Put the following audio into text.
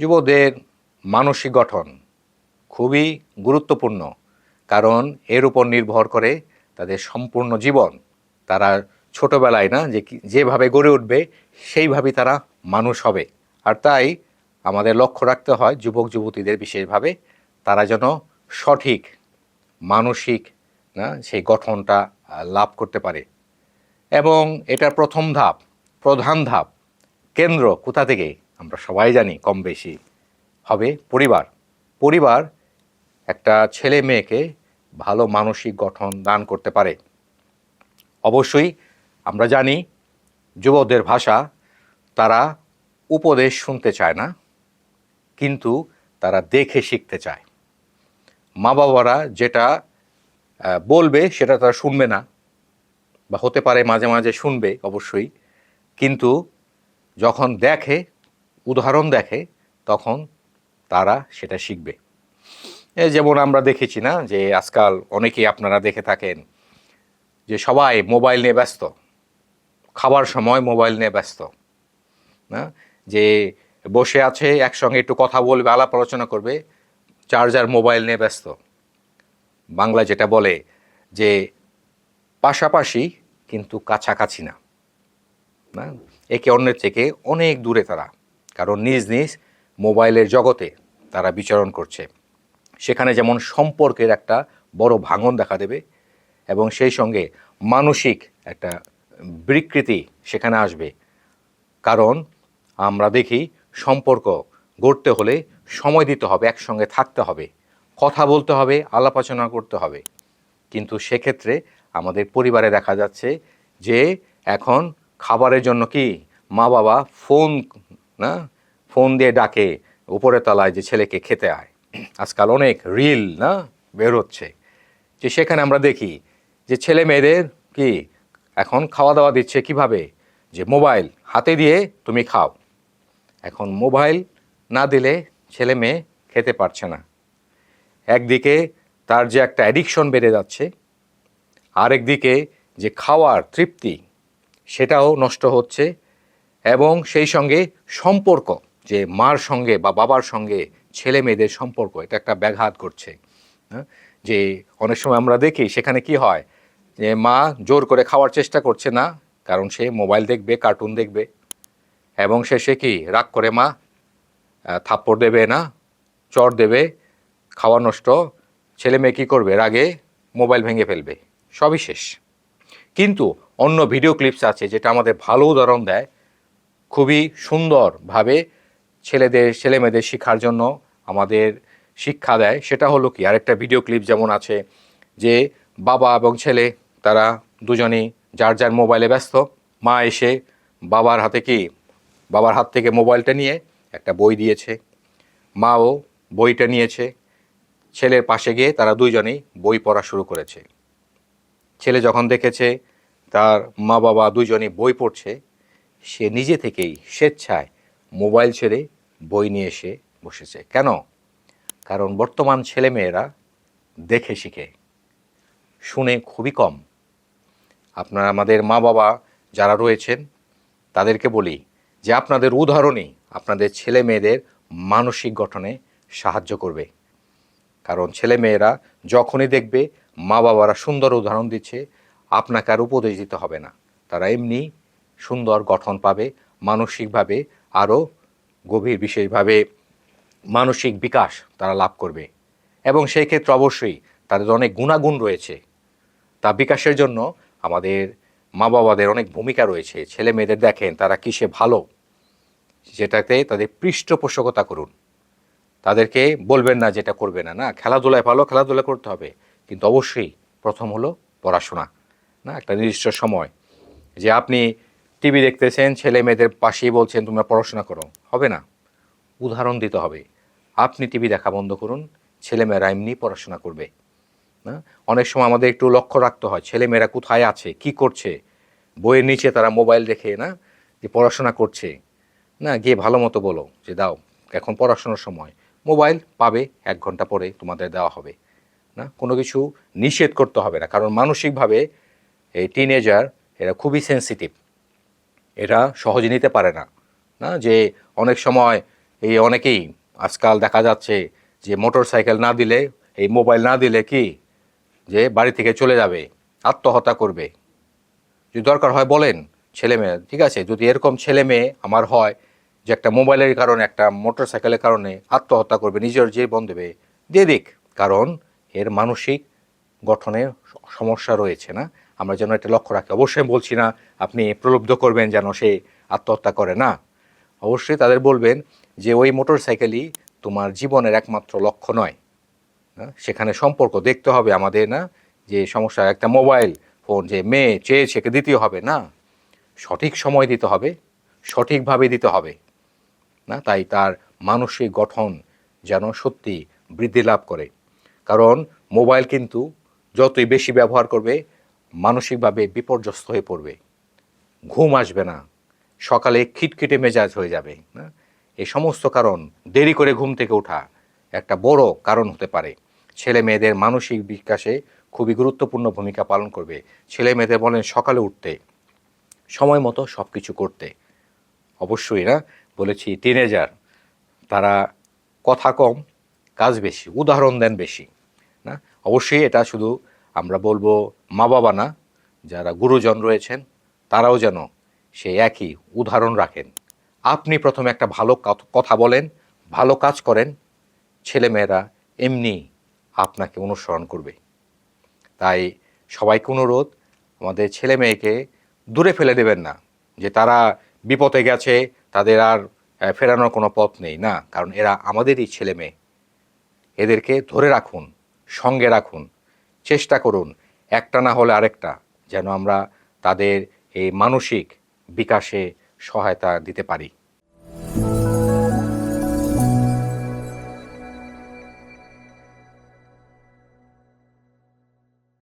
যুবদের মানসিক গঠন খুবই গুরুত্বপূর্ণ, কারণ এর উপর নির্ভর করে তাদের সম্পূর্ণ জীবন। তারা ছোটবেলায় না যে যেভাবে গড়ে উঠবে, সেইভাবেই তারা মানুষ হবে। আর তাই আমাদের লক্ষ্য রাখতে হয় যুবক, যুবতীদের বিশেষভাবে তারা যেন সঠিক, মানসিক, না, সেই গঠনটা লাভ করতে পারে। এবং এটার প্রথম ধাপ, প্রধান ধাপ, কেন্দ্র কোথা থেকে? আমরা সবাই জানি কম বেশি হবে পরিবার। পরিবার একটা ছেলে মেয়েকে ভালো মানসিক গঠন দান করতে পারে। অবশ্যই আমরা জানি যুবকদের ভাষা তারা উপদেশ শুনতে চায় না, কিন্তু তারা দেখে শিখতে চায়। মা বাবারা যেটা বলবে সেটা তারা শুনবে না, বা হতে পারে মাঝে মাঝে শুনবে অবশ্যই, কিন্তু যখন দেখে উদাহরণ দেখে তখন তারা সেটা শিখবে। যেমন আমরা দেখেছি না যে আজকাল অনেকেই আপনারা দেখে থাকেন যে সবাই মোবাইল নিয়ে ব্যস্ত, খাবার সময় মোবাইল নিয়ে ব্যস্ত, না? যে বসে আছে, একসঙ্গে একটু কথা বলবে, আলাপ আলোচনা করবে, চার্জার মোবাইল নিয়ে ব্যস্ত। বাংলা যেটা বলে যে পাশাপাশি কিন্তু কাছাকাছি না না? একে অন্যের থেকে অনেক দূরে তারা। কারণ নিজ নিজ মোবাইলের জগতে তারা বিচরণ করছে। সেখানে যেমন সম্পর্কের একটা বড় ভাঙন দেখা দেবে এবং সেই সঙ্গে মানসিক একটা বিকৃতি সেখানে আসবে। কারণ আমরা দেখি সম্পর্ক গড়তে হলে সময় দিতে হবে, একসঙ্গে থাকতে হবে, কথা বলতে হবে আলাপাচনা করতে হবে। কিন্তু সেক্ষেত্রে আমাদের পরিবারে দেখা যাচ্ছে যে এখন খাবারের জন্য কি মা বাবা ফোন না? ফোন দিয়ে ডাকে উপরের তলায় যে ছেলেকে খেতে আয়। আজকাল অনেক রিল, না? বের হচ্ছে যে সেখানে আমরা দেখি যে ছেলে মেয়েদের কি এখন খাওয়া দাওয়া দিচ্ছে কীভাবে? যে মোবাইল হাতে দিয়ে তুমি খাও। এখন মোবাইল না দিলে ছেলে মেয়ে খেতে পারছে না। একদিকে তার যে একটা অ্যাডিকশন বেড়ে যাচ্ছে, আরেকদিকে যে খাওয়ার তৃপ্তি, সেটাও নষ্ট হচ্ছে। এবং সেই সঙ্গে সম্পর্ক, যে মার সঙ্গে বা বাবার সঙ্গে ছেলে মেয়েদের সম্পর্ক, এটা একটা ব্যাঘাত করছে হ্যাঁ? যে অনেক সময় আমরা দেখি, সেখানে কি হয়? যে মা জোর করে খাওয়ার চেষ্টা করছে না, কারণ সে মোবাইল দেখবে, কার্টুন দেখবে। এবং শেষে কি? রাগ করে মা থাপ্পড় দেবে না, চর দেবে, খাওয়া নষ্ট, ছেলে মেয়ে কী করবে? রাগে মোবাইল ভেঙে ফেলবে। সবই শেষ। কিন্তু অন্য ভিডিও ক্লিপস আছে, যেটা আমাদের ভালো উদাহরণ দেয়। খুবই সুন্দরভাবে ছেলেদের ছেলে মেয়েদের শেখার জন্য আমাদের শিক্ষা দেয়। সেটা হলো কি? আরেকটা ভিডিও ক্লিপ যেমন আছে যে বাবা এবং ছেলে, তারা দুজনেই যার যার মোবাইলে ব্যস্ত। মা এসে বাবার হাতে কি? বাবার হাত থেকে মোবাইলটা নিয়ে একটা বই দিয়েছে। মাও বইটা নিয়েছে। ছেলের পাশে গিয়ে তারা দুইজনেই বই পড়া শুরু করেছে। ছেলে যখন দেখেছে, তার মা বাবা দুজনেই বই পড়ছে সে নিজে থেকেই স্বেচ্ছায় মোবাইল ছেড়ে বই নিয়ে এসে বসেছে। কেন? কারণ বর্তমান ছেলেমেয়েরা দেখে শিখে, শুনে খুবই কম। আপনারা আমাদের মা বাবা যারা রয়েছেন, তাদেরকে বলি যে আপনাদের উদাহরণই আপনাদের ছেলে মেয়েদের মানসিক গঠনে সাহায্য করবে। কারণ ছেলে মেয়েরা যখনই দেখবে মা বাবারা সুন্দর উদাহরণ দিচ্ছে, আপনাকে আর উপদেশ দিতে হবে না। তারা এমনি সুন্দর গঠন পাবে, মানসিকভাবে আরও গভীর বিশেষভাবে মানসিক বিকাশ তারা লাভ করবে। এবং সেই ক্ষেত্রে অবশ্যই তাদের অনেক গুণাগুণ রয়েছে। তা বিকাশের জন্য আমাদের মা বাবাদের অনেক ভূমিকা রয়েছে। ছেলে মেয়েদের দেখেন তারা কিসে ভালো, যেটাতে তাদের পৃষ্ঠপোষকতা করুন। তাদেরকে বলবেন না যেটা করবে না না, খেলাধুলায় ভালো, খেলাধুলা করতে হবে। কিন্তু অবশ্যই প্রথম হলো পড়াশোনা। না, একটা নির্দিষ্ট সময় যে আপনি টিভি দেখতেছেন, ছেলে মেয়েদের পাশেই বলছেন, তোমরা পড়াশোনা করো। হবে না। উদাহরণ দিতে হবে। আপনি টিভি দেখা বন্ধ করুন ছেলেমেয়েরা এমনি পড়াশোনা করবে। না? অনেক সময় আমাদের একটু লক্ষ্য রাখতে হয় ছেলেমেয়েরা কোথায় আছে, কি করছে? বইয়ের নিচে তারা মোবাইল দেখে, না? যে পড়াশোনা করছে। না, গিয়ে ভালো মতো বলো যে, দাও, এখন পড়াশোনার সময়। মোবাইল পাবে, এক ঘণ্টা পরে তোমাদের দেওয়া হবে। না? কোনো কিছু নিষেধ করতে হবে না। কারণ মানসিকভাবে এই টিনেজার এরা খুবই সেন্সিটিভ এরা সহজে নিতে পারে না। না, যে অনেক সময় এই অনেকেই আজকাল দেখা যাচ্ছে যে মোটর সাইকেল না দিলে, এই মোবাইল না দিলে কি? যে বাড়ি থেকে চলে যাবে, আত্মহত্যা করবে। যদি দরকার হয় বলেন, ছেলে মেয়ে, ঠিক আছে, যদি এরকম ছেলে মেয়ে আমার হয় যে একটা মোবাইলের কারণে, একটা মোটর সাইকেলের কারণে আত্মহত্যা করবে, নিজের জীবন দেবে, দিয়ে দিক। কারণ এর মানসিক গঠনে স- সমস্যা রয়েছে, না? আমরা যেন একটা লক্ষ্য রাখি। অবশ্যই বলছি না, আপনি প্রলুব্ধ করবেন যেন সে আত্মহত্যা করে। না, অবশ্যই তাদের বলবেন যে ওই মোটর সাইকেলই তোমার জীবনের একমাত্র লক্ষ্য নয়? সেখানে সম্পর্ক দেখতে হবে আমাদের, না? যে সমস্যা, একটা মোবাইল ফোন যে মেয়ে চেয়েছে একে দিতে হবে, না? সঠিক সময় দিতে হবে, সঠিকভাবে দিতে হবে। না, তাই তার মানসিক গঠন যেন সত্যি বৃদ্ধি লাভ করে। কারণ মোবাইল কিন্তু যতই বেশি ব্যবহার করবে মানসিকভাবে বিপর্যস্ত হয়ে পড়বে। ঘুম আসবে না। সকালে খিটখিটে মেজাজ হয়ে যাবে এই সমস্ত কারণ দেরি করে ঘুম থেকে ওঠা একটা বড় কারণ হতে পারে। ছেলে মেয়েদের মানসিক বিকাশে খুবই গুরুত্বপূর্ণ ভূমিকা পালন করবে। ছেলে মেয়েদের বলেন, সকালে উঠতে, সময় মতো সব কিছু করতে। অবশ্যই, না? বলেছি টিনেজার তারা কথা কম, কাজ বেশি, উদাহরণ দেন বেশি, না? অবশ্যই এটা শুধু আমরা বলব মা বাবা না, যারা গুরুজন রয়েছেন, তারাও যেন সেই একই উদাহরণ রাখেন। আপনি প্রথমে একটা ভালো কথা বলেন, ভালো কাজ করেন, ছেলেমেয়েরা এমনি আপনাকে অনুসরণ করবে। তাই সবাইকে অনুরোধ, আমাদের ছেলে মেয়েকে দূরে ফেলে দেবেন না, যে তারা বিপদে গেছে, তাদের আর ফেরানোর কোনো পথ নেই। না, কারণ এরা আমাদেরই ছেলে মেয়ে এদেরকে ধরে রাখুন, সঙ্গে রাখুন। চেষ্টা করুন, একটা না হলে আরেকটা, যেন আমরা তাদের এই মানসিক বিকাশে সহায়তা দিতে পারি।